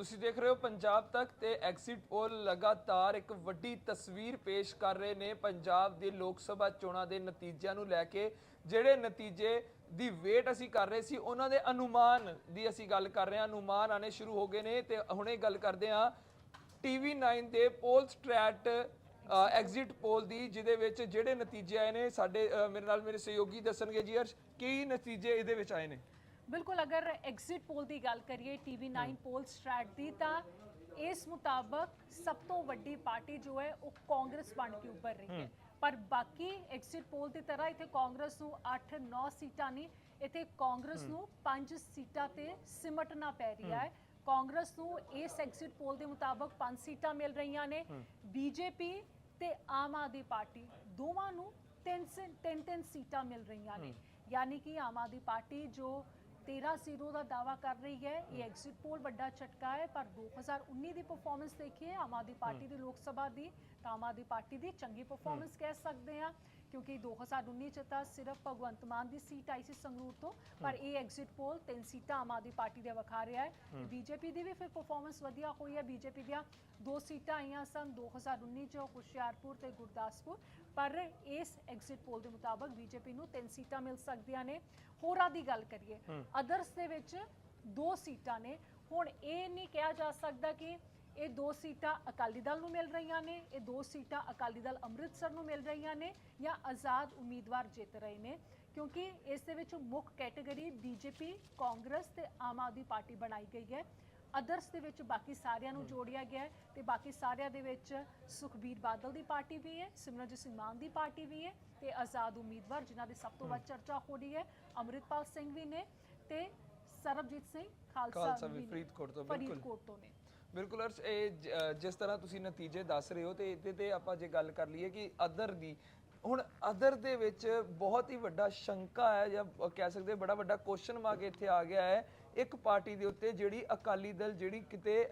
ਤੁਸੀਂ ਦੇਖ ਰਹੇ ਹੋ ਪੰਜਾਬ ਤੱਕ ਤੇ ਐਗਜ਼ਿਟ ਪੋਲ ਲਗਾਤਾਰ ਇੱਕ ਵੱਡੀ ਤਸਵੀਰ ਪੇਸ਼ ਕਰ ਰਹੇ ਨੇ ਪੰਜਾਬ ਦੇ ਲੋਕ ਸਭਾ ਚੋਣਾਂ ਦੇ ਨਤੀਜਿਆਂ ਨੂੰ ਲੈ ਕੇ। ਜਿਹੜੇ ਨਤੀਜੇ ਦੀ ਵੇਟ ਅਸੀਂ ਕਰ ਰਹੇ ਸੀ, ਉਹਨਾਂ ਦੇ ਅਨੁਮਾਨ ਦੀ ਅਸੀਂ ਗੱਲ ਕਰ ਰਹੇ ਹਾਂ। ਅਨੁਮਾਨ ਆਣੇ ਸ਼ੁਰੂ ਹੋ ਗਏ ਨੇ ਤੇ ਹੁਣੇ ਗੱਲ ਕਰਦੇ ਹਾਂ ਟੀਵੀ 9 ਦੇ ਪੋਲ ਸਟ੍ਰੈਟ ਐਗਜ਼ਿਟ ਪੋਲ ਦੀ, ਜਿਹਦੇ ਵਿੱਚ ਜਿਹੜੇ ਨਤੀਜੇ ਆਏ ਨੇ, ਸਾਡੇ ਮੇਰੇ ਨਾਲ ਮੇਰੇ ਸਹਿਯੋਗੀ ਦੱਸਣਗੇ ਜੀ ਅਰਸ਼, ਕੀ ਨਤੀਜੇ ਇਹਦੇ ਵਿੱਚ ਆਏ ਨੇ? ਬਿਲਕੁਲ ਅਗਰ ਐਗਜ਼ਿਟ ਪੋਲ ਦੀ ਗੱਲ ਕਰੀਏ ਟੀਵੀ 9 ਪੋਲ ਸਟ੍ਰੈਟ ਦੀ ਤਾਂ ਇਸ ਮੁਤਾਬਕ ਸਭ ਤੋਂ ਵੱਡੀ ਪਾਰਟੀ ਜੋ ਹੈ ਉਹ ਕਾਂਗਰਸ ਬਣ ਕੇ ਉੱਭਰ ਰਹੀ ਹੈ। ਪਰ ਬਾਕੀ ਐਗਜ਼ਿਟ ਪੋਲ ਦੀ ਤਰ੍ਹਾਂ ਇੱਥੇ ਕਾਂਗਰਸ ਨੂੰ 8-9 ਸੀਟਾਂ ਨਹੀਂ ਇੱਥੇ ਕਾਂਗਰਸ ਨੂੰ 5 ਸੀਟਾਂ ਤੇ ਸਿਮਟਣਾ ਪੈ ਰਿਹਾ ਹੈ। ਕਾਂਗਰਸ ਨੂੰ ਇਸ ਐਗਜ਼ਿਟ ਪੋਲ ਦੇ ਮੁਤਾਬਕ 5 ਸੀਟਾਂ ਮਿਲ ਰਹੀਆਂ ਨੇ। ਬੀਜੇਪੀ ਤੇ ਆਮ ਆਦਮੀ ਪਾਰਟੀ ਦੋਵਾਂ ਨੂੰ ਤਿੰਨ ਤਿੰਨ ਤਿੰਨ ਸੀਟਾਂ ਮਿਲ ਰਹੀਆਂ ਨੇ। ਯਾਨੀ ਕਿ ਆਮ ਆਦਮੀ ਪਾਰਟੀ ਜੋ 13-0 ਦਾ ਦਾਵਾ ਕਰ ਰਹੀ ਹੈ। ਇਹ ਐਗਜ਼ਿਟ ਪੋਲ ਵੱਡਾ ਝਟਕਾ ਹੈ ਪਰ 2019 ਦੀ ਪਰਫਾਰਮੈਂਸ ਦੇਖੀਏ ਆਮ ਆਦਮੀ ਪਾਰਟੀ ਦੀ ਲੋਕ ਸਭਾ ਦੀ ਤਾਂ ਆਮ ਆਦਮੀ ਪਾਰਟੀ ਦੀ ਚੰਗੀ ਪਰਫਾਰਮੈਂਸ ਕਹਿ ਸਕਦੇ ਹਾਂ। ਕਿਉਂਕਿ 2019 ਚ ਤਾਂ ਸਿਰਫ ਭਗਵੰਤ ਮਾਨ ਦੀ ਸੀਟ ਆਈ ਸੀ ਸੰਗਰੂਰ ਤੋਂ ਪਰ ਇਹ ਐਗਜ਼ਿਟ ਪੋਲ ਤਿੰਨ ਸੀਟਾਂ ਆਮ ਆਦਮੀ ਪਾਰਟੀ ਦੇ ਵਿਖਾ ਰਿਹਾ ਹੈ। ਬੀਜੇਪੀ ਦੀ ਵੀ ਫਿਰ ਪਰਫਾਰਮੈਂਸ ਵਧੀਆ ਹੋਈ ਹੈ। ਬੀਜੇਪੀ ਦੀਆਂ ਦੋ ਸੀਟਾਂ ਆਈਆਂ ਸਨ 2019 ਚ ਹੁਸ਼ਿਆਰਪੁਰ ਤੇ ਗੁਰਦਾਸਪੁਰ ਪਰ ਇਸ ਐਗਜ਼ਿਟ ਪੋਲ ਦੇ ਮੁਤਾਬਕ ਬੀਜੇਪੀ ਨੂੰ ਤਿੰਨ ਸੀਟਾਂ ਮਿਲ ਸਕਦੀਆਂ ਨੇ। ਹੋਰਾਂ ਦੀ ਗੱਲ ਕਰੀਏ ਅਦਰਸ ਦੇ ਵਿੱਚ ਦੋ ਸੀਟਾਂ ਨੇ। ਹੁਣ ਇਹ ਨਹੀਂ ਕਿਹਾ ਜਾ ਸਕਦਾ ਕਿ ਇਹ ਦੋ ਸੀਟਾਂ ਅਕਾਲੀ ਦਲ ਨੂੰ ਮਿਲ ਰਹੀਆਂ ਨੇ ਇਹ ਦੋ ਸੀਟਾਂ ਅਕਾਲੀ ਦਲ ਅੰਮ੍ਰਿਤਸਰ ਨੂੰ ਮਿਲ ਰਹੀਆਂ ਨੇ ਜਾਂ ਆਜ਼ਾਦ ਉਮੀਦਵਾਰ ਜਿੱਤ ਰਹੇ ਨੇ ਕਿਉਂਕਿ ਇਸ ਦੇ ਵਿੱਚ ਮੁੱਖ ਕੈਟਾਗਰੀ ਬੀਜੇਪੀ ਕਾਂਗਰਸ ਤੇ ਆਮ ਆਦਮੀ ਪਾਰਟੀ ਬਣਾਈ ਗਈ ਹੈ ਅਦਰਸ ਦੇ ਵਿੱਚ ਬਾਕੀ ਸਾਰਿਆਂ ਨੂੰ ਜੋੜਿਆ ਗਿਆ ਹੈ ਤੇ ਬਾਕੀ ਸਾਰਿਆਂ ਦੇ ਵਿੱਚ ਸੁਖਬੀਰ ਬਾਦਲ ਦੀ ਪਾਰਟੀ ਵੀ ਹੈ ਸਿਮਰਨਜੀਤ ਸਿੰਘ ਮਾਨ ਦੀ ਪਾਰਟੀ ਵੀ ਹੈ ਤੇ ਆਜ਼ਾਦ ਉਮੀਦਵਾਰ ਜਿਨ੍ਹਾਂ ਦੀ ਸਭ ਤੋਂ ਵੱਧ ਚਰਚਾ ਹੋ ਰਹੀ ਹੈ ਅੰਮ੍ਰਿਤਪਾਲ ਸਿੰਘ ਵੀ ਨੇ ਤੇ ਸਰਬਜੀਤ ਸਿੰਘ ਖਾਲਸਾ ਵੀ ਵੀ ਨੇ। ਫਰੀਦਕੋਟ ਤੋਂ, ਬਿਲਕੁਲ। ਫਰੀਦਕੋਟ ਤੋਂ ਨੇ ਬਿਲਕੁਲ ਅਰਸ਼, ਇਹ ਜਿਸ ਤਰ੍ਹਾਂ ਤੁਸੀਂ ਨਤੀਜੇ ਦੱਸ ਰਹੇ ਹੋ ਤੇ ਇਹਦੇ ਤੇ ਆਪਾਂ ਜੇ ਗੱਲ ਕਰ ਲਈਏ ਕਿ ਅਦਰ ਦੀ, ਹੁਣ ਅਦਰ ਦੇ ਵਿੱਚ ਬਹੁਤ ਹੀ ਵੱਡਾ ਸ਼ੰਕਾ ਹੈ ਜਾਂ ਕਹਿ ਸਕਦੇ ਬੜਾ ਵੱਡਾ ਕੁਐਸਚਨ ਮਾਰਕ ਇੱਥੇ ਆ ਗਿਆ ਹੈ। ਇੱਕ ਪਾਰਟੀ ਦੇ ਉੱਤੇ ਜਿਹੜੀ ਅਕਾਲੀ ਦਲ ਜਿਹੜੀ ਕਿਤੇ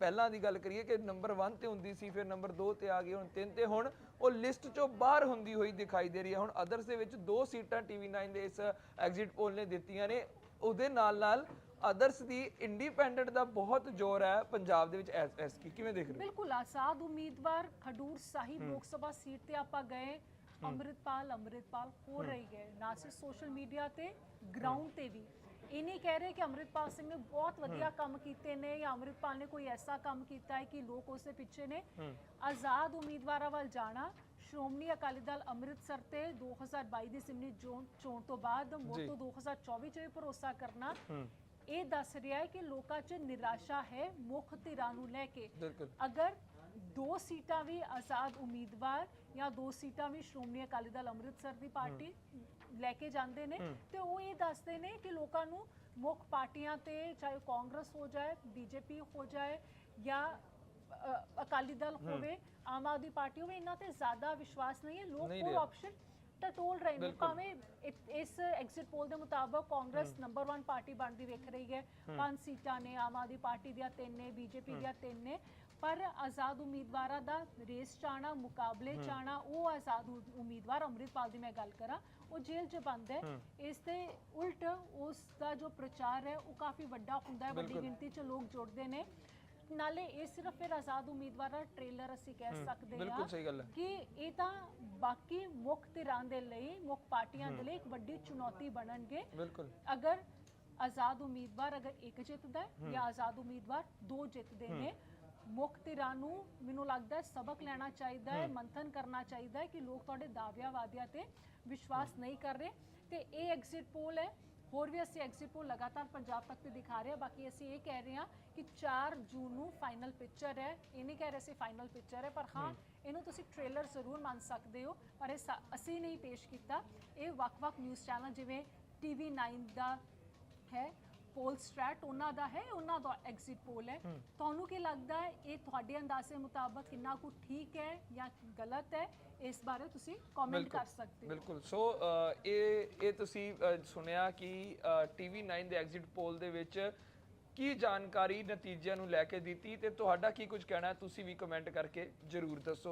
ਪਹਿਲਾਂ ਦੀ ਗੱਲ ਕਰੀਏ ਕਿ ਨੰਬਰ 1 ਤੇ ਹੁੰਦੀ ਸੀ, ਫਿਰ ਨੰਬਰ 2 ਤੇ ਆ ਗਈ, ਹੁਣ 3 ਤੇ ਹੁਣ ਉਹ ਲਿਸਟ ਚੋਂ ਬਾਹਰ ਹੁੰਦੀ ਹੋਈ ਦਿਖਾਈ ਦੇ ਰਹੀ ਹੈ। ਹੁਣ ਅਦਰਸ ਦੇ ਵਿੱਚ ਦੋ ਸੀਟਾਂ ਟੀਵੀ 9 ਦੇ ਇਸ ਐਗਜ਼ਿਟ ਪੋਲ ਨੇ ਦਿੱਤੀਆਂ ਨੇ। ਉਹਦੇ ਨਾਲ ਨਾਲ ਅਦਰਸ ਦੀ ਇੰਡੀਪੈਂਡੈਂਟ ਦਾ ਬਹੁਤ ਜ਼ੋਰ ਹੈ ਪੰਜਾਬ ਦੇ ਵਿੱਚ ਐਸ ਐਸ ਕੀ ਕਿਵੇਂ ਦੇਖ ਰਹੇ ਹੋ? ਬਿਲਕੁਲ ਆਜ਼ਾਦ ਉਮੀਦਵਾਰ ਖਡੂਰ ਸਾਹਿਬ ਲੋਕ ਸਭਾ ਸੀਟ ਤੇ ਆਪਾਂ ਗਏ ਅੰਮ੍ਰਿਤਪਾਲ ਅੰਮ੍ਰਿਤਪਾਲ ਹੋ। ਰਹੀ ਹੈ ਨਾ ਸਿਰਫ ਸੋਸ਼ਲ ਮੀਡੀਆ ਤੇ ਗਰਾਊਂਡ ਤੇ ਵੀ। ਇਹ ਨਹੀਂ ਕਹਿ ਰਹੇ ਕਿ ਅੰਮ੍ਰਿਤਪਾਲ ਸਿੰਘ ਨੇ ਬਹੁਤ ਵਧੀਆ ਕੰਮ ਕੀਤੇ ਨੇ ਜਾਂ ਅੰਮ੍ਰਿਤਪਾਲ ਨੇ ਕੋਈ ਐਸਾ ਕੰਮ ਕੀਤਾ ਹੈ ਕਿ ਲੋਕ ਉਸ ਦੇ ਪਿੱਛੇ ਨੇ। ਆਜ਼ਾਦ ਉਮੀਦਵਾਰਾਂ ਵੱਲ ਜਾਣਾ ਸ਼੍ਰੋਮਣੀ ਅਕਾਲੀ ਦਲ ਅੰਮ੍ਰਿਤਸਰ ਤੇ 2022 ਦੀ ਸਿਮਨੀ ਚੋਣ ਤੋਂ ਬਾਅਦ। ਤੋਂ 2024 ਚ ਵੀ ਭਰੋਸਾ ਕਰਨਾ। ਇਹ ਦੱਸ ਰਿਹਾ ਹੈ ਕਿ ਲੋਕਾਂ 'ਚ ਨਿਰਾਸ਼ਾ ਹੈ ਮੁੱਖ ਧਿਰਾਂ ਨੂੰ ਲੈ ਕੇ। ਅਗਰ ਦੋ ਸੀਟਾਂ ਵੀ ਆਜ਼ਾਦ ਉਮੀਦਵਾਰ ਜਾਂ ਦੋ ਸੀਟਾਂ ਵੀ ਸ਼੍ਰੋਮਣੀ ਅਕਾਲੀ ਦਲ ਅੰਮ੍ਰਿਤਸਰ ਦੀ ਪਾਰਟੀ ਲੈ ਕੇ ਜਾਂਦੇ ਨੇ ਤੇ ਉਹ ਇਹ ਦੱਸਦੇ ਨੇ ਕਿ ਲੋਕਾਂ ਨੂੰ ਮੁੱਖ ਪਾਰਟੀਆਂ ਤੇ ਚਾਹੇ ਕਾਂਗਰਸ ਹੋ ਜਾਏ ਬੀਜੇਪੀ ਹੋ ਜਾਏ ਜਾਂ ਅਕਾਲੀ ਦਲ ਹੋਵੇ ਆਮ ਆਦਮੀ ਪਾਰਟੀ ਹੋਵੇ ਇਹਨਾਂ ਤੇ ਜ਼ਿਆਦਾ ਵਿਸ਼ਵਾਸ ਨਹੀਂ ਹੈ। ਲੋਕ ਨਹੀਂ ਉਹ ਆਪਸ਼ਨ ਟਟੋਲ ਰਹੇ ਨੇ ਬਿਲਕੁਲ। ਭਾਵੇਂ ਇ- ਇਸ ਐਗਜ਼ਿਟ ਪੋਲ ਦੇ ਮੁਤਾਬਕ ਕਾਂਗਰਸ ਨੰਬਰ 1 ਪਾਰਟੀ ਬਣਦੀ ਵੇਖ ਰਹੀ ਹੈ। ਪੰਜ ਸੀਟਾਂ ਨੇ ਆਮ ਆਦਮੀ ਪਾਰਟੀ ਦੀਆਂ ਤਿੰਨ ਨੇ ਬੀਜੇਪੀ ਦੀਆਂ ਤਿੰਨ ਨੇ। ਪਰ ਆਜ਼ਾਦ ਉਮੀਦਵਾਰਾਂ ਦਾ ਰੇਸ ਚਾਣਾ ਮੁਕਾਬਲੇ ਚਾਣਾ ਉਹ ਆਜ਼ਾਦ ਉ- ਉਮੀਦਵਾਰ ਅੰਮ੍ਰਿਤਪਾਲ ਦੀ ਮੈਂ ਗੱਲ ਕਰਾਂ ਉਹ ਜੇਲ੍ਹ 'ਚ ਬੰਦ ਹੈ। ਇਸ ਦੇ ਉਲਟ ਉਸ ਦਾ ਜੋ ਪ੍ਰਚਾਰ ਹੈ ਉਹ ਕਾਫੀ ਵੱਡਾ ਹੁੰਦਾ ਹੈ ਵੱਡੀ ਬਿਲਕੁਲ। ਗਿਣਤੀ 'ਚ ਲੋਕ ਜੁੜਦੇ ਨੇ। ਨਾਲੇ ਇਹ ਸਿਰਫ ਫਿਰ ਆਜ਼ਾਦ ਉਮੀਦਵਾਰਾਂ ਟ੍ਰੇਲਰ ਅਸੀਂ ਕਹਿ ਸਕਦੇ ਹਾਂ ਬਿਲਕੁਲ ਸਹੀ ਗੱਲ ਹੈ। ਕਿ ਇਹ ਤਾਂ ਬਾਕੀ ਮੁੱਖ ਧਿਰਾਂ ਦੇ ਲਈ ਮੁੱਖ ਪਾਰਟੀਆਂ ਦੇ ਲਈ ਇੱਕ ਵੱਡੀ ਚੁਣੌਤੀ ਬਣਨਗੇ। ਬਿਲਕੁਲ। ਅਗਰ ਆਜ਼ਾਦ ਉਮੀਦਵਾਰ ਅਗਰ ਇੱਕ ਜਿੱਤਦਾ ਹੈ ਜਾਂ ਆਜ਼ਾਦ ਉਮੀਦਵਾਰ ਦੋ ਜਿੱਤਦੇ ਨੇ ਮੁੱਖ ਧਿਰਾਂ ਨੂੰ ਮੈਨੂੰ ਲੱਗਦਾ ਹੈ ਸਬਕ ਲੈਣਾ ਚਾਹੀਦਾ ਹੈ ਮੰਥਨ ਕਰਨਾ ਚਾਹੀਦਾ ਹੈ ਕਿ ਲੋਕ ਤੁਹਾਡੇ ਦਾਅਵਿਆਂ ਵਾਅਦਿਆਂ ਤੇ ਵਿਸ਼ਵਾਸ ਨਹੀਂ ਕਰ ਰਹੇ। ਤੇ ਇਹ ਐਗਜ਼ਿਟ ਪੋਲ ਹੈ ਹੋਰ ਵੀ ਅਸੀਂ ਐਗਜ਼ਿਟ ਪੋਲ ਲਗਾਤਾਰ ਪੰਜਾਬ ਤੱਕ ਤੇ ਦਿਖਾ ਰਹੇ ਹਾਂ। ਬਾਕੀ ਅਸੀਂ ਇਹ ਕਹਿ ਰਹੇ ਹਾਂ ਕਿ 4 ਜੂਨ ਨੂੰ ਫਾਈਨਲ ਪਿਕਚਰ ਹੈ। ਇਹ ਨਹੀਂ ਕਹਿ ਰਹੇ ਸੀ ਫਾਈਨਲ ਪਿਕਚਰ ਹੈ ਪਰ ਹਾਂ ਇਹਨੂੰ ਤੁਸੀਂ ਟ੍ਰੇਲਰ ਜ਼ਰੂਰ ਮੰਨ ਸਕਦੇ ਹੋ ਪਰ ਇਹ ਅਸੀਂ ਨਹੀਂ ਪੇਸ਼ ਕੀਤਾ। ਇਹ ਵੱਖ-ਵੱਖ ਨਿਊਜ਼ ਚੈਨਲ ਜਿਵੇਂ ਟੀਵੀ 9 ਦਾ ਹੈ ਪੋਲ ਸਟ੍ਰੈਟ ਉਹਨਾਂ ਦਾ ਹੈ ਉਹਨਾਂ ਦਾ ਐਗਜ਼ਿਟ ਪੋਲ ਹੈ। ਤੁਹਾਨੂੰ ਕੀ ਲੱਗਦਾ ਹੈ ਇਹ ਤੁਹਾਡੇ ਅੰਦਾਜ਼ੇ ਮੁਤਾਬਕ ਕਿੰਨਾ ਕੁ ਠੀਕ ਹੈ ਜਾਂ ਗਲਤ ਹੈ? ਇਸ ਬਾਰੇ ਤੁਸੀਂ ਕਮੈਂਟ ਕਰ ਸਕਦੇ ਹੋ। ਬਿਲਕੁਲ। ਸੋ ਇਹ ਇਹ ਤੁਸੀਂ ਸੁਣਿਆ ਕਿ ਟੀਵੀ 9 ਦੇ ਐਗਜ਼ਿਟ ਪੋਲ ਦੇ ਵਿੱਚ ਕੀ ਜਾਣਕਾਰੀ ਨਤੀਜਿਆਂ ਨੂੰ ਲੈ ਕੇ ਦਿੱਤੀ ਤੇ ਤੁਹਾਡਾ ਕੀ ਕੁਝ ਕਹਿਣਾ ਤੁਸੀਂ ਵੀ ਕਮੈਂਟ ਕਰਕੇ ਜਰੂਰ ਦੱਸੋ।